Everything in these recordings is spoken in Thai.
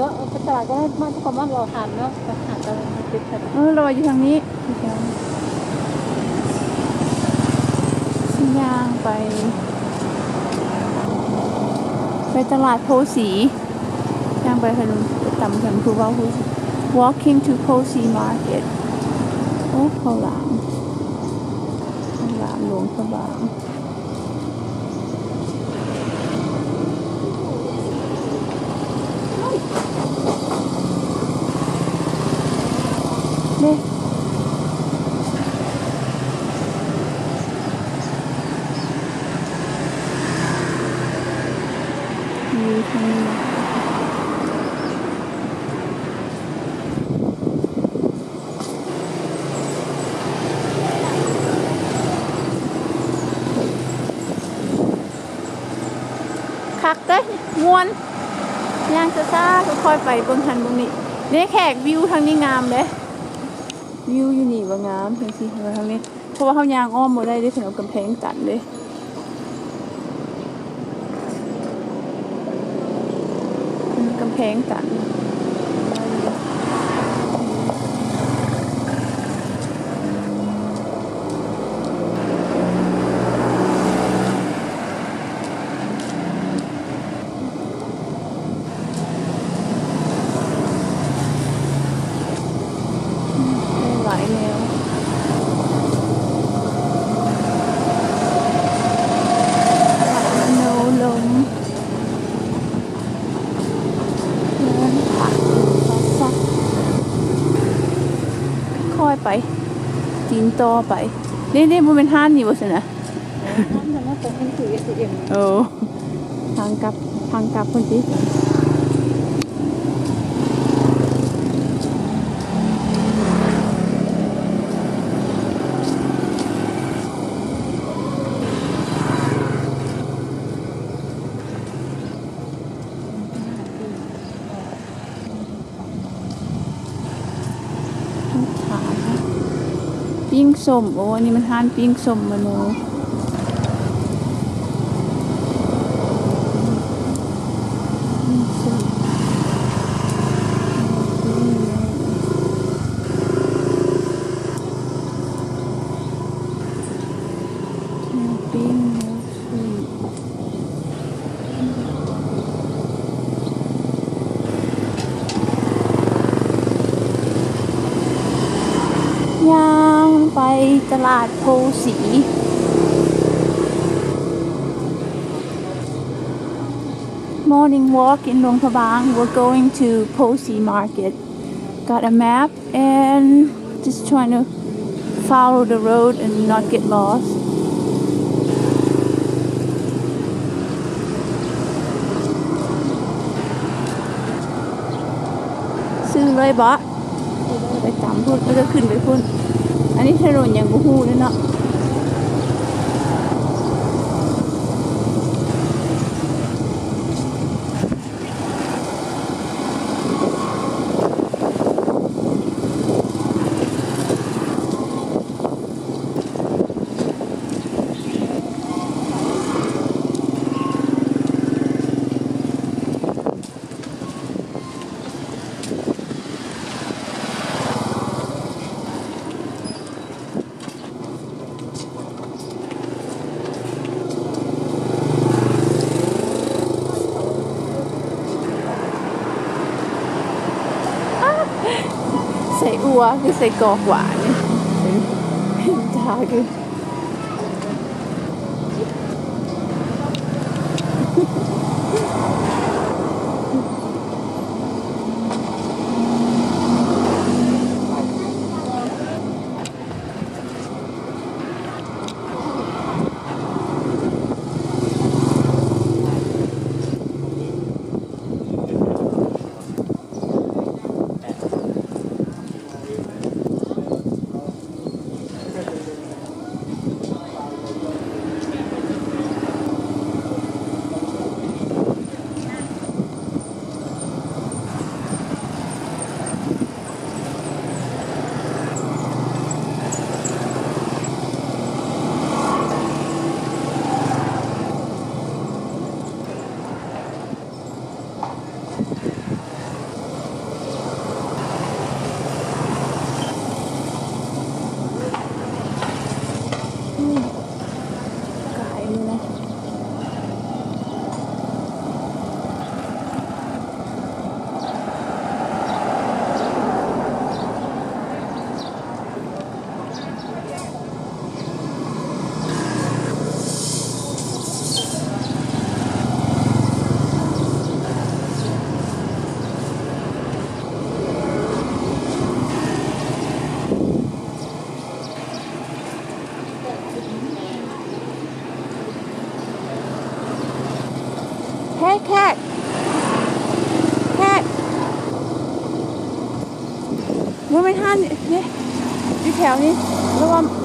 นาะไปตลาดก็ได้มากทุกคนมาเราทานเนาะไปหาตลาดมาติดกันเออราอยู่ทางนี้ย่างไป ไปตลาดโพสีย่างไปถนนไปตำถนนคูว่าคู walking to โพสี market โอ้ข้าวหลามข้าวหลามหลวงพระบาง ทางนี้คักเด้ยมวนย่างจะซ่าค่อยๆไปบิ่งหันบิ่งนี่นี่แขกวิวทางนี้งามเด้วิวอยู่นี่ว่างามจังซี่ว่าทางนี้เพราะว่าเขายางอ้อมบ่ได้ด้ถนนกำแพงตันเด้ถ นนกำแพงตันหลายแนวโนลมเดินผ่านซักค่อยไป จีน ต่อไป นี่นี่มันเป็นห้านนี่บ่สินะน้ำแต่ว่าผมเป็นคือ S M โอ้ทางกลับทางกลับคนที่ ถามนะปิ้ง ส้มโอ้อันนี้มันทานปิ้งส้มมโนาดโพสี morning walk in Luang Prabang. We're going to Posi Market. Got a map and just trying to follow the road and not get lost. Sư เลยบะไปตาม อันนี้ถนนยังบูฮูเลยเนาะ คือไส้กรอกหวานนี่จ้าคือ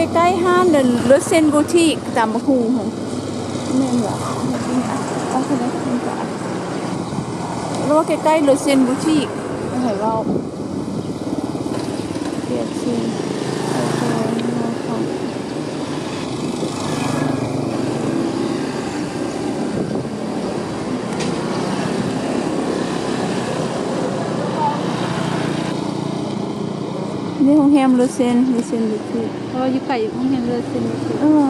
ใกล้ๆห้างเดินรถเซนบูทีกตามมาคุงของนี่เหรอเอาคนนี้คนก่อนระใกล้ๆรถเซนบูทีกไห็นเราเปลี่ยนซีนโอเคเอาของ นี่ของแฮมลูเซนลูเซนลูทีเพราะว่าอยู่ไก่อยู่ห้องเรียนเลยสินเออ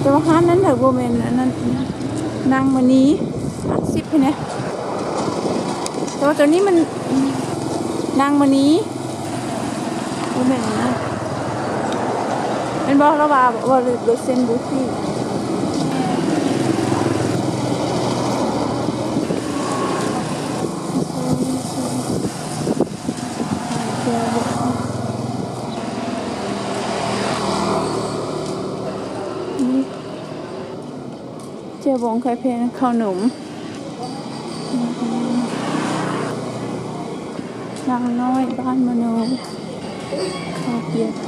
แต่ว่าห้านนั้นเถอะโบเมนนั้นนางมันนี้สิบเนี่ยแต่ว่าตัวนี้มันนางมันนี้โบเมนนะเป็นบอกแล้วว่าว่าลูเซนลูที ยวบงไข่เพนข้าวหนุ่มนางน้อยบ้านมโนข้าวเกียกถ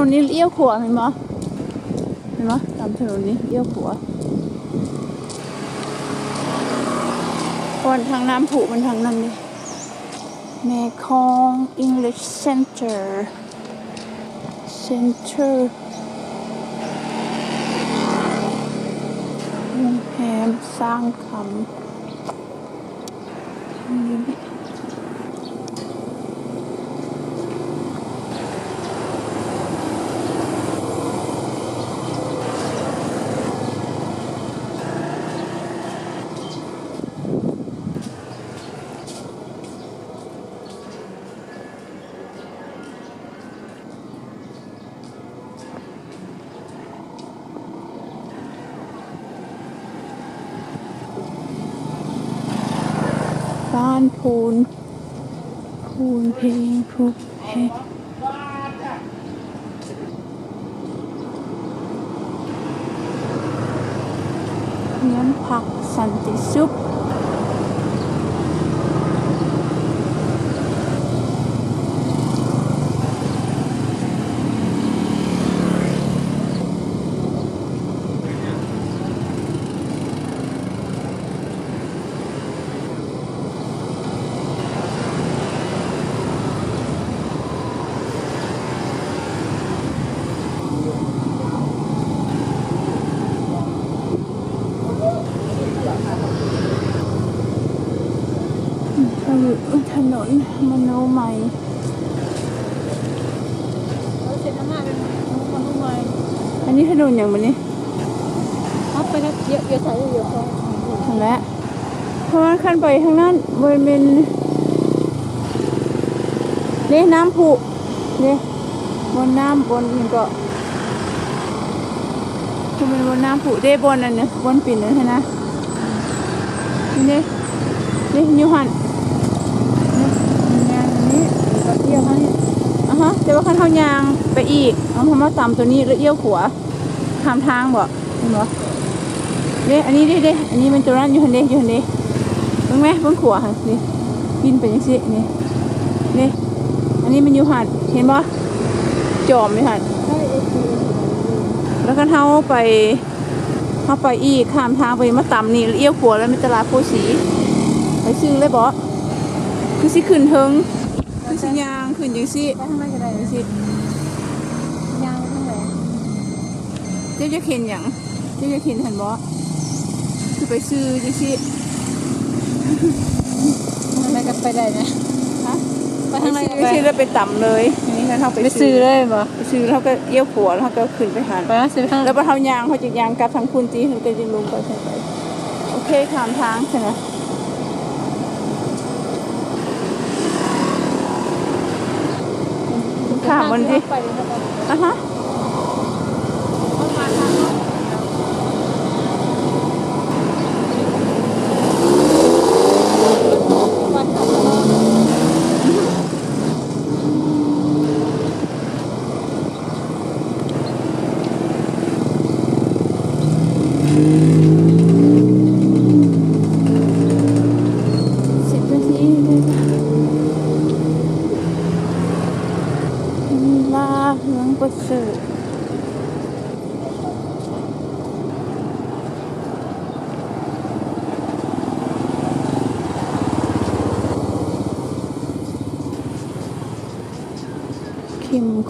นนนี้เลี้ยวขวาเห็นไหมเห็นไหมตามถนนนี้เลี้ยวขวาก่อนทางน้ำผุมันทางนั้นเลยแม่คอง English Center Center โรงแรมสร้างคำนี่ บ้านพูนพูนเพลงพูนเพลง น้ำผักสันติสุขเราอยู่ถนนมโนใหม่ เราเสร็จแล้วมาเป็นคนรุ่นใหม่ อันนี้ถนนอย่างมันนี้ เอาไป นะเยอะเยอะใส่เยอะพอถึงแล้วเพราะว่าขั้นไปทางนั้นบริเวณนี่น้ำผุนี่บนน้ำบนนี่ก็คือเป็นบนน้ำผุได้บนอันนี้บนปิ่นนั่นใช่นะนี่นี่นี่ยูหันนี่งานอันนี้ก็เที่ยวมาเนี่ยอะฮะแต่ว่าขั้นเท้ายางไปอีกเอาพอมาต่ำตัวนี้แล้วเอี้ยวขวาข้ามทางบ่เห็นบ่ เด้อันนี้เด้เด้อันนี้มันตัวนั้นอยู่หันเด้อยู่หันเด้เบิ่งไหมเบิ่งขวาหันนี่บินไปยังสินี่นี่อันนี้มันอยู่หันเห็นบ่จอมอยู่หันใช่เอซีแล้วก็เท้าไปเท้าไปอีกข้ามทางไปมาต่ำนี่เอี้ยวขวาแล้วมีตลาดโพสีไปซื้อเลยบ่คือสิขึ้นเทิงคือสิยางขึ้นจังสิไปทางไหนก็ได้จังสิยางไปทางไหนเจ้าจะเห็นหยังเจ้าจะเห็นหันบ่ คือไปซื้อจังสิทางไหนก็ไปได้นะฮะไปทางไหนก็ไปไปซื้อแล้วไปต่ำเลยทีนี้เขาไปไปซื้อเลยบ่ไปซื้อแล้วก็เอี้ยวผัวแล้วเขาก็ขึ้นไปหาไปนะซื้อทางแล้วพอเท้ายางเขาจะยางกลับทางคุณจีเขาก็จะลงไปใช่ไหมโอเคขามทางใช่ไหมข้ามมันดิไปเลยครับอะฮะ วันขับรถ สิบนาทีเลยค่ะลาเฮืองประเสริฐเข้ม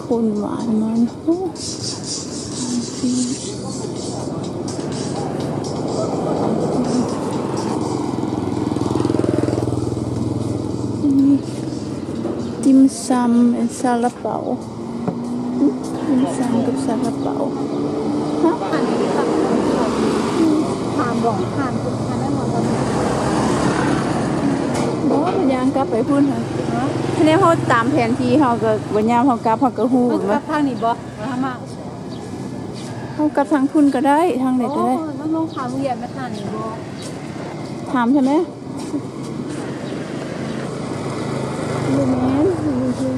ข้นหวานมันโอ้นี่ติมซำเป็นซาลาเปาอืมติมซำกับซาลาเปาฮะผ่านขับผ่านบ่องผ่านผ่านได้หมดแล้วบอกว่าพยายามกลับไปพูดค่ะ ทีนี้เขาตามแผนที่เขาก็วันยามเขากลับเขาก็ฮู้มันว่าขับทางนี้บ่มามาเขากลับทางพุ่นก็ได้ทางไหนก็ได้ มันลงผ่านเวียนไม่ผ่านนี่บ่ถามใช่ไหมดูแมนดูจริง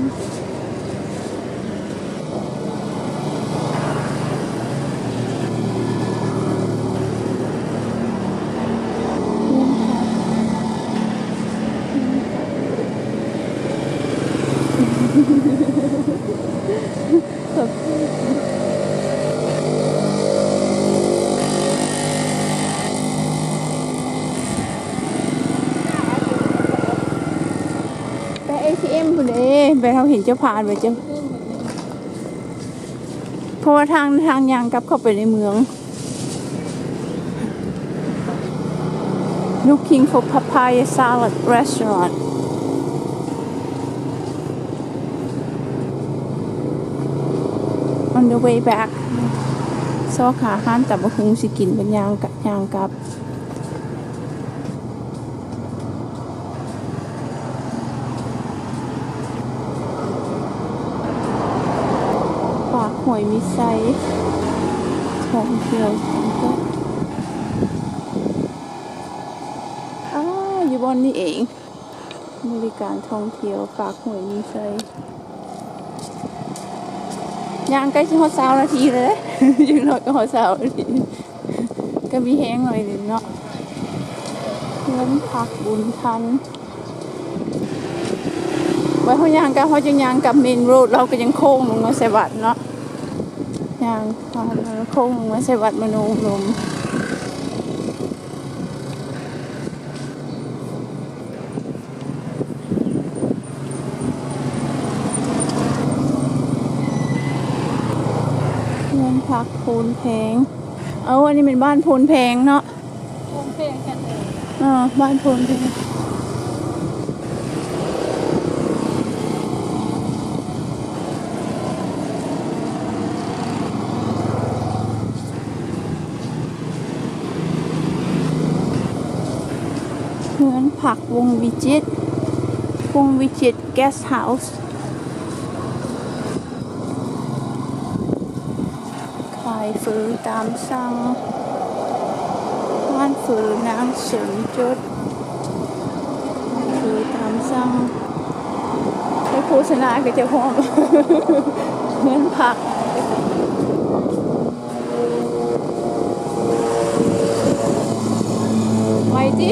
ไป ATM พุ่นเด้ ไปเขาเห็นเจ้าผ่านไปเจ้าเพราะว่าทางทางยางกลับเข้าไปในเมือง Looking for papaya salad restaurant on the way back ซอขาห้านแต่บะคุงสิกินเป็นยางกับยางกับ ปาก หอยมีไซส์ท่องเทียวองก็อ้าอยู่บนนี่เอง บริการท่องเที่ยวปากหอยมีไซส์ย่างใกล้จะหอดสาวนาทีเลยยังน้อยก็หอดสาวนาทีก็มีแห้งหน่อยนึงเนาะเงินพักบุญทันไว้เขายางกับเขาจะยางกับเมนโรดเราก็ยังโค้งลงมาใส่วัดเนาะ ยางพาเราโค้งลงมาใส่วัดมโนลมเงินพักโพนแพง เอาอันนี้เป็นบ้านโพนแพงเนาะวงเพลงแค่ไหนอ่าบ้านโพนแพงเงิน ผักวงวิจิตวงวิจิตแกสเฮาส์ขายฟืนตามสั่งร้านฟืนนางเสริมจดฟืนตามสั่งไปโฆษณาก็จะพร้อมเงินผักไปจิ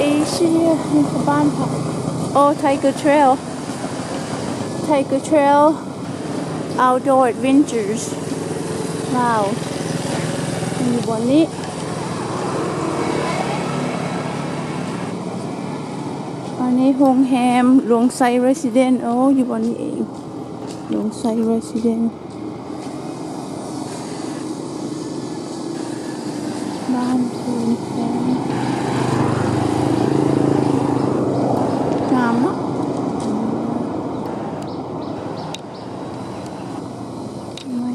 Focus Asia นี่คือบ้านพักโอ้ Tiger Trail Tiger Trail Outdoor Adventures ว้าวอยู่บนนี้อันนี้โรงแรมหลวงไซเรส i เดนโอ้อยู่บนนี้เองหลวงไซเรส i เดนบ้านทูนแฟนงามเนาะ ไม่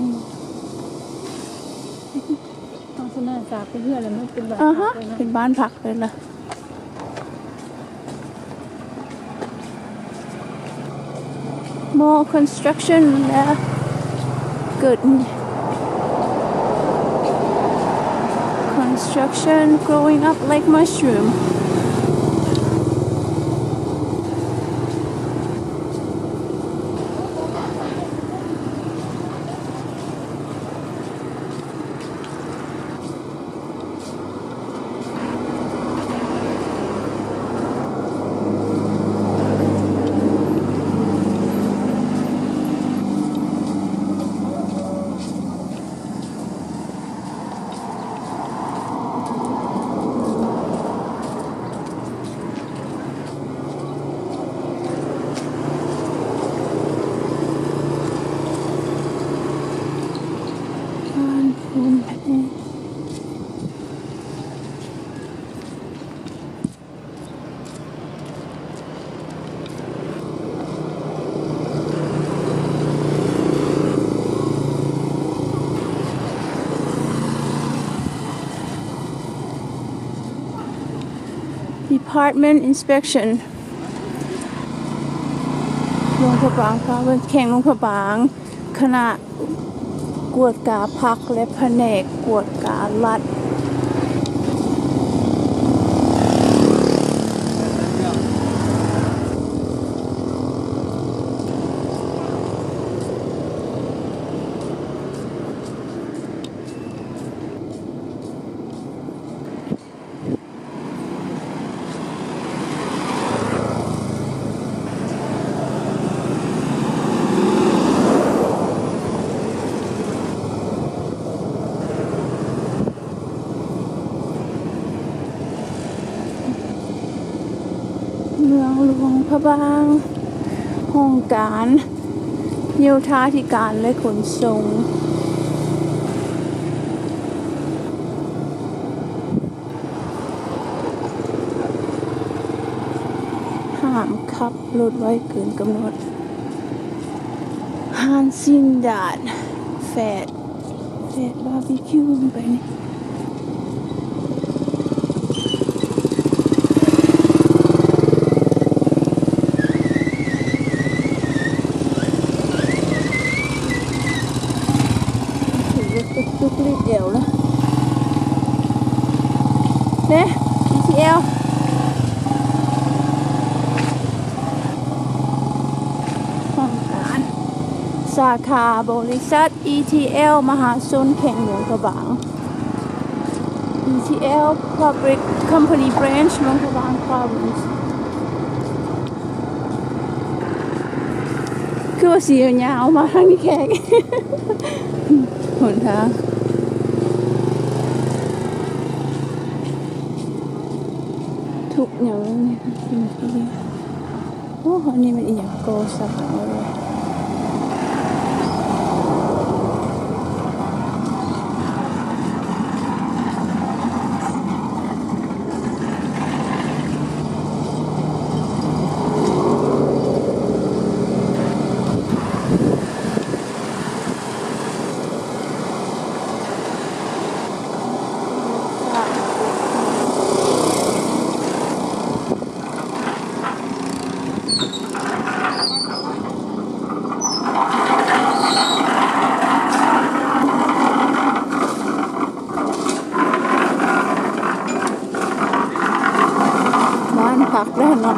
ตอนสนาสาไปเพื่อ อะไรมันเป็นแบบอ่าฮะเลยนะเป็นบ้านพักเลยล่ะ more construction แล้วเกิด construction growing up like mushroom Department Inspection โรงพยาบาลค่ะเป็นแข่งโรงพยาบาลคณะกวดกาพักและแผนกกวดกาลัด เมืองหลวงพระ บางห้องการโยธาธิการและขนส่งห้ามขับรถไว้เกินกำหนดฮานซินดาดแฟดแฟดบาร์บีคิวไปนี่ ถือว่าตุ๊กตุ๊กรีดเอวแล้ว เนี่ย ETL ห้องการสาขาบริษัท ETL มหาชนแข่งหลวงกระบาง ETL Public Company Branch หลวงกระบาง Province คือว่าสียาวมาทางนี้แขกหนทาง ทุกอย่างเนี่ยสิ่งที่โอ้อันนี้มันอีกอย่างโกสักเลย บ้านพักได้เนาะ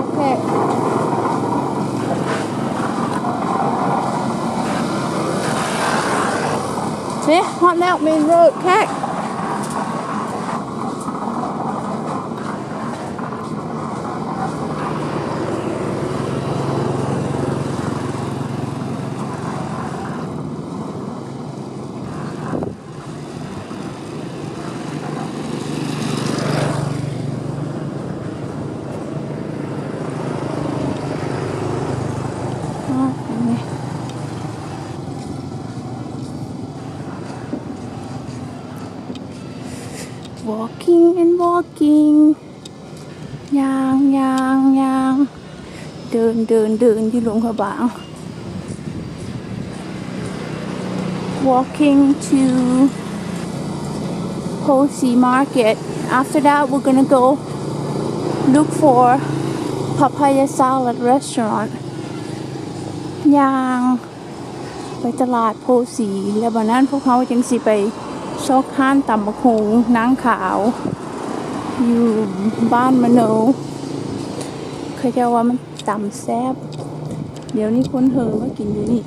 บ้านพักแค่เท นี่ฮอตแล้วเมนโรดแค่อ๋อเห็นไหม walking and walking ยางยางยางเดินเดินเดินที่หลวงพระบาง walking to Posey Market after that we're gonna go look for Papaya Salad Restaurant ยาง ไปตลาดโพสีแล้ววันนั้นพวกเขาจังสิไป ชอกท่านตำบักหงนางขาว อยู่บ้านมโนเคยจะว่ามันตำแซบเดี๋ยวนี้คนเหอมากินอยู่นี่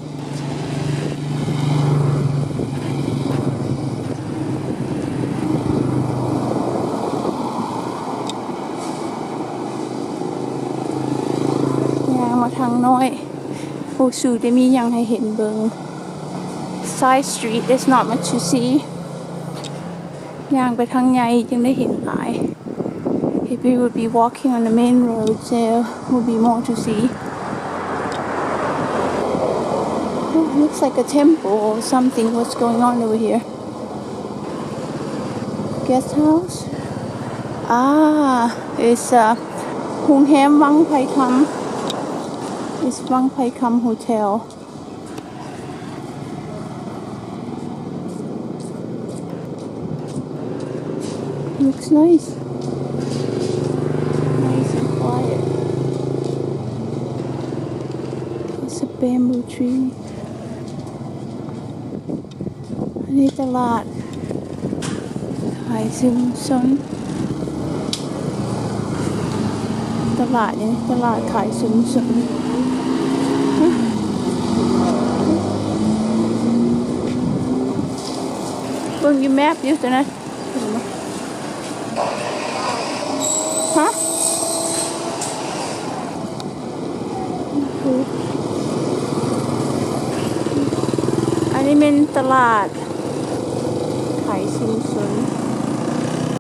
ยางมาทางน้อยโอ้สูจะมีอย่างให้เห็นเบิง side street there's not much to see ย่างไปทางใหญ่จึงได้เห็นหลาย If we would be walking on the main road there would be more to see oh, looks like a temple or something what's going on over here guest house ah it's a โรงแรมวังไผ่คำ it's วังไผ่คำ hotel Looks nice. Nice and quiet. It's a bamboo tree. อันนี้ตลาดขายซึมซนตลาดเนี่ยตลาดขายซึมซนฮะเบิ่งอยูแมปอยู่ตัวนั้นเห็นไหม ฮะอันนี้เป็นตลาด